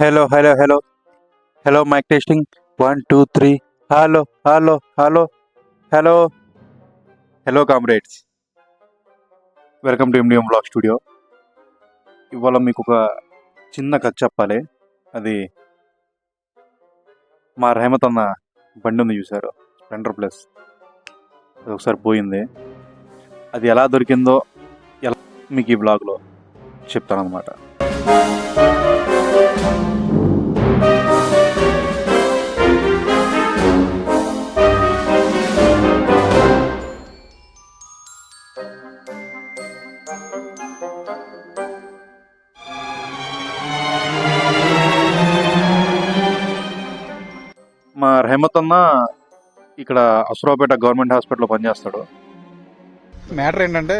Hello hello hello hello mike testing one two three hello hello hello hello hello comrades welcome to MDM blog studio ఇవాళ మీకు ఒక చిన్న కథ చెప్పాలి. అది మా రహమత్ అన్న బండి ఉంది చూసారు స్ప్లెండర్ ప్లస్ అది ఒకసారి పోయింది. అది ఎలా దొరికిందో ఎలా మీకు ఈ బ్లాగ్లో చెప్తాను అనమాట మా రెహమత్ అన్న ఇక్కడ అసురాపేట గవర్నమెంట్ హాస్పిటల్లో పనిచేస్తాడు. మ్యాటర్ ఏంటంటే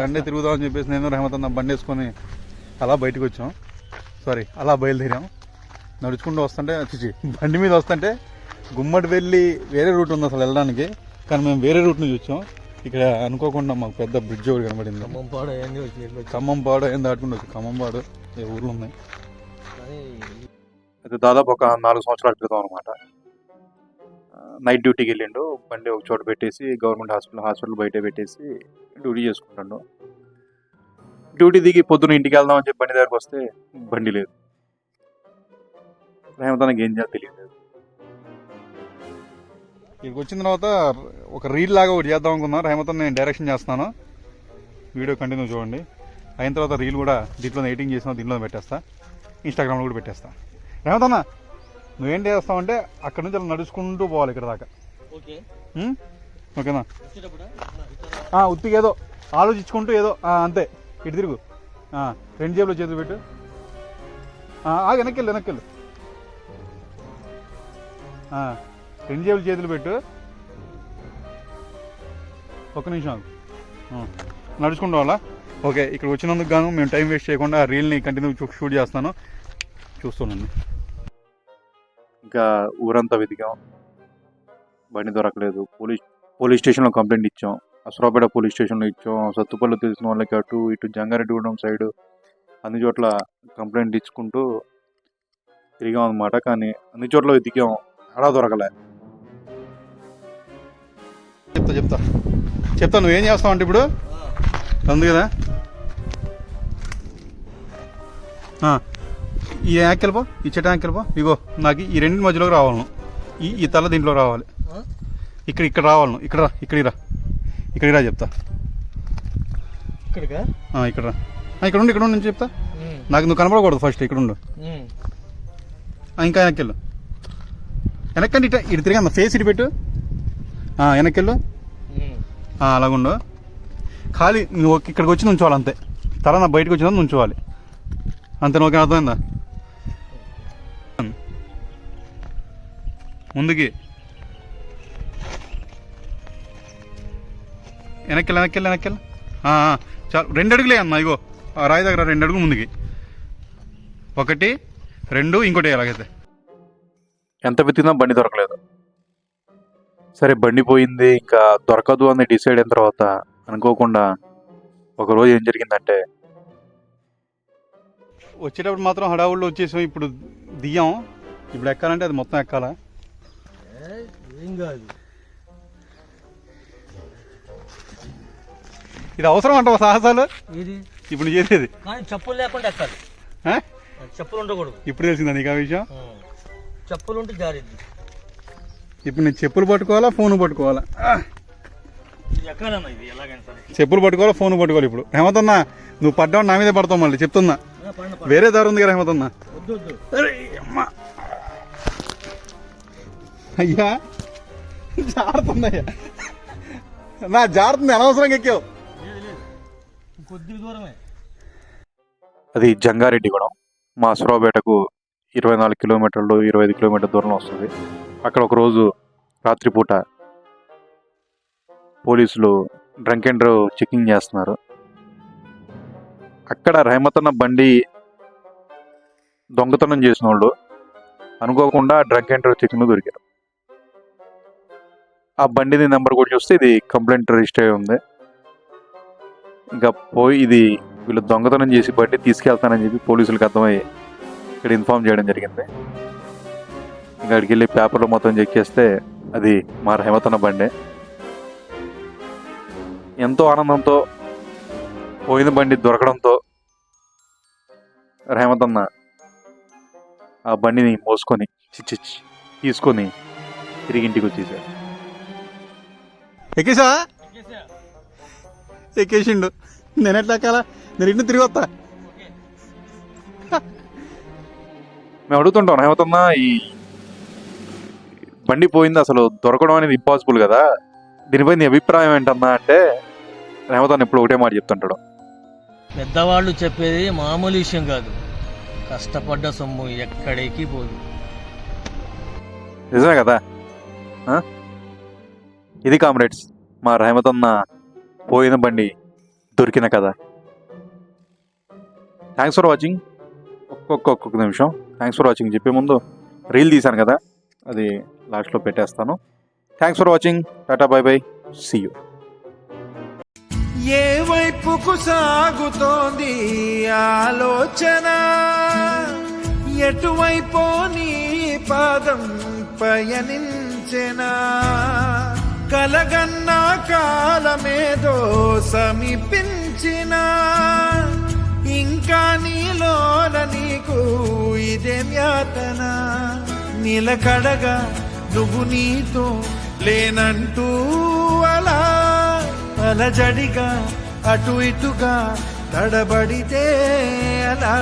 రండి తిరుగుదామని చెప్పేసి నేను రెహమత్ అన్న బండి వేసుకొని అలా బయటకు వచ్చాం. సారీ అలా బయలుదేరాం. నడుచుకుంటూ వస్తుంటే చిచి బండి మీద వస్తుంటే గుమ్మడి వెళ్ళి వేరే రూట్ ఉంది అసలు వెళ్ళడానికి. కానీ మేము వేరే రూట్ నుంచి వచ్చాం ఇక్కడ అనుకోకుండా మాకు పెద్ద బ్రిడ్జ్ ఒకటి కనబడింది. ఖమ్మం పాడు అవన్నీ వచ్చినాయి ఇట్లా ఖమ్మం పాడు ఏం దాటుకుంటూ వచ్చి ఖమ్మం పాడు. ఏ ఊర్లు ఉన్నాయి? అది దాదాపు ఒక నాలుగు సంవత్సరాల క్రితం అనమాట నైట్ డ్యూటీకి వెళ్ళిండు. బండి ఒక చోట పెట్టేసి గవర్నమెంట్ హాస్పిటల్ హాస్పిటల్ బయట పెట్టేసి డ్యూటీ చేసుకుంటాడు. డ్యూటీ దిగి పొద్దున ఇంటికి వెళ్దాం అని చెప్పి బండి దగ్గరకు వస్తే బండి లేదు. రేమతనకి ఏం చేయాలో తెలియదు. ఇక్కడికి వచ్చిన తర్వాత ఒక రీల్ లాగా ఒకటి చేద్దాం అనుకున్నా. రేమతన్ నేను డైరెక్షన్ చేస్తున్నాను. వీడియో కంటిన్యూ చూడండి. అయిన తర్వాత రీల్ కూడా దీంట్లో ఎడిటింగ్ చేసిన దీంట్లో పెట్టేస్తా. ఇన్స్టాగ్రామ్లో కూడా పెట్టేస్తా. రేమతన్న నువ్వేం చేస్తావంటే అక్కడ నుంచి అలా నడుచుకుంటూ పోవాలి ఇక్కడ దాకా. ఓకే. ఉం? ఓకేనా? ఉత్తిగా ఏదో ఆలోచించుకుంటూ ఏదో అంతే. ఇటు తిరుగు. రెండు జేబులో చేతులు పెట్టు. ఆ, ఆగు వెనక్కి వెళ్ళు రెండు జేబులు చేతులు పెట్టు. ఒక్క నిమిషం ఆగు. నడుచుకుంటూ వాళ్ళ? ఓకే ఇక్కడ వచ్చినందుకు గాను మేము టైం వేస్ట్ చేయకుండా ఆ రీల్ని కంటిన్యూ షూట్ చేస్తాను. చూస్తున్నాను ఇంకా ఊరంతా వెతికాం. బండి దొరకలేదు. పోలీస్ పోలీస్ స్టేషన్లో కంప్లైంట్ ఇచ్చాం. అసరాపేట పోలీస్ స్టేషన్లో ఇచ్చాం. సత్తుపల్లి తెలిసిన వాళ్ళకి అటు ఇటు జంగారెడ్డిగూడెం సైడ్ అన్ని చోట్ల కంప్లైంట్ ఇచ్చుకుంటూ తిరిగాం అనమాట కానీ అన్ని చోట్ల వెతికాం అలా దొరకలే. చెప్తా చెప్తా. చెప్తా నువ్వేం చేస్తావు అంటే ఇప్పుడు? ఉంది కదా ఆ, ఈ యాక్కెళ్ళిపో ఈ చెట్టు యాక్కెళ్ళిపో ఇగో నాకు ఈ రెండింటి మధ్యలోకి రావాలి నువ్వు. ఈ ఈ తల దీంట్లో రావాలి. ఇక్కడ ఇక్కడ రావాలి నువ్వు. ఇక్కడ రా ఇక్కడికి రా ఇక్కడికి రా చెప్తా. ఇక్కడికా? ఆ, ఇక్కడ రా. ఇక్కడ ఉండు ఇక్కడ ఉండు నేను చెప్తా. నాకు నువ్వు కనపడకూడదు ఫస్ట్ ఇక్కడ ఉండు. ఇంకా వెనక్కెళ్ళు. వెనక్కండి ఇట ఇటు తిరిగి ఫేస్ ఇటు పెట్టు. ఆ, వెనక్కెళ్ళు. ఆ, అలాగుండు. ఖాళీ నువ్వు ఇక్కడికి వచ్చి నుంచోవాలి అంతే. తల నా బయటకు వచ్చిన నుంచోవాలి. అంతే నువ్వు అర్థమైందా? ముందుకి. వెనక్కి వెనక్కి వెనక్కి చాలు. రెండు అడుగులే అన్న ఇగో. ఆ రాయి దగ్గర రెండు అడుగులు ముందుకి. ఒకటి రెండు ఇంకోటి ఎలాగైతే ఎంత వెతికినా బండి దొరకలేదు. సరే బండి పోయింది ఇంకా దొరకదు అని డిసైడ్ అయిన తర్వాత అనుకోకుండా ఒకరోజు ఏం జరిగిందంటే వచ్చేటప్పుడు మాత్రం హడావుల్లో వచ్చేసాం ఇప్పుడు దియ్యం ఇప్పుడు ఎక్కాలంటే అది మొత్తం ఎక్కాలా? ఏం కాదు. ఇది అవసరం అంటావా సాహసాలు? ఇది? ఇప్పుడు చేసేది. కానీ చెప్పులు లేకుండా ఎక్కాలి. ఆ? చెప్పులు ఉండకూడదు. ఇప్పుడు తెలిసిందా నీకు ఆ విషయం? చెప్పులు ఉంటే జారిద్ది. ఇప్పుడు నేను చెప్పులు పట్టుకోవాలా ఫోన్ పట్టుకోవాలా? ఆ! ఇది ఎక్కాలన్న ఇది ఎలాగైనా సరే. చెప్పులు పట్టుకోవాలా ఫోన్ పట్టుకోవాలి ఇప్పుడు. హేమతన్నా నువ్వు పడ్డావు నా మీదే పడతావు మళ్ళీ చెప్తున్నా. ఆ, పండు పండు. వేరే దారి ఉంది కదా హేమతన్నా. వద్దు వద్దు. అరే అమ్మా. అయ్యా జారుతుందయ్యా. నా జారుతుంది అనవసరంగా ఎక్కావు. కొద్ది దూరమే. అది జంగారెడ్డిగూడెం. మా సురావుపేటకు ఇరవై నాలుగు కిలోమీటర్లు ఇరవై ఐదు కిలోమీటర్ దూరంలో వస్తుంది. అక్కడ ఒక రోజు రాత్రిపూట పోలీసులు డ్రంక్ అండ్ డ్రైవ్ చెకింగ్ చేస్తున్నారు. అక్కడ రహమతన్న బండి దొంగతనం చేసిన వాళ్ళు అనుకోకుండా డ్రంక్ అండ్ డ్రైవ్ చెకింగ్లో దొరికారు. ఆ బండిది నెంబర్ కూడా చూస్తే ఇది కంప్లైంట్ రిజిస్టర్ అయి ఉంది. ఇంకా పోయి ఇది వీళ్ళు దొంగతనం చేసి బండి తీసుకెళ్తానని చెప్పి పోలీసులకు అర్థమయ్యి ఇక్కడ ఇన్ఫామ్ చేయడం జరిగింది. ఇంకా అక్కడికి వెళ్ళి పేపర్లో మొత్తం చెక్ చేస్తే అది మా హేమతన్న బండే. ఎంతో ఆనందంతో పోయిన బండి దొరకడంతో రేమతన్న ఆ బండిని మోసుకొని చిచ్చి తీసుకొని తిరిగి ఇంటికి వచ్చేసాడు. ఎక్కేసా. ఎక్కేసిండు. నేను ఎట్లా ఎక్కాలా? నేను ఇంటి తిరిగి వస్తా. మేము అడుగుతుంటాం హేమతన్న ఈ బండి పోయింది అసలు దొరకడం అనేది ఇంపాసిబుల్ కదా. దీనిపై నీ అభిప్రాయం ఏంటన్నా? అంటే హేమతన్న ఎప్పుడు ఒకటే మాట చెప్తుంటాడు. పెద్దవాళ్ళు చెప్పేది మామూలు విషయం కాదు. కష్టపడ్డ సొమ్ము ఎక్కడికి పోదు. నిజమే కదా? ఆ? ఇది కామ్రేడ్స్ మా రహమతన్న పోయిన బండి. దొరికిన కదా థ్యాంక్స్ ఫర్ వాచింగ్ ఒక్కొక్క ఒక్కొక్క నిమిషం. థ్యాంక్స్ ఫర్ వాచింగ్ చెప్పే ముందు రీల్ తీశాను కదా అది లాస్ట్లో పెట్టేస్తాను. Thanks for watching tata bye bye see you ఏ వైపుకు సాగుతోంది ఆలోచన? ఎటువైపో నీ పాదం పయనించెనా? కలగన్నా కాలమేదో సమీపించిన ఇంకా నీలోన నీకు ఇదే వ్యాతన నిలకడగా నువ్వు నీతో లేనంటూ అలా. అలజడిగా అటు ఇటుగా తడబడితే అలా.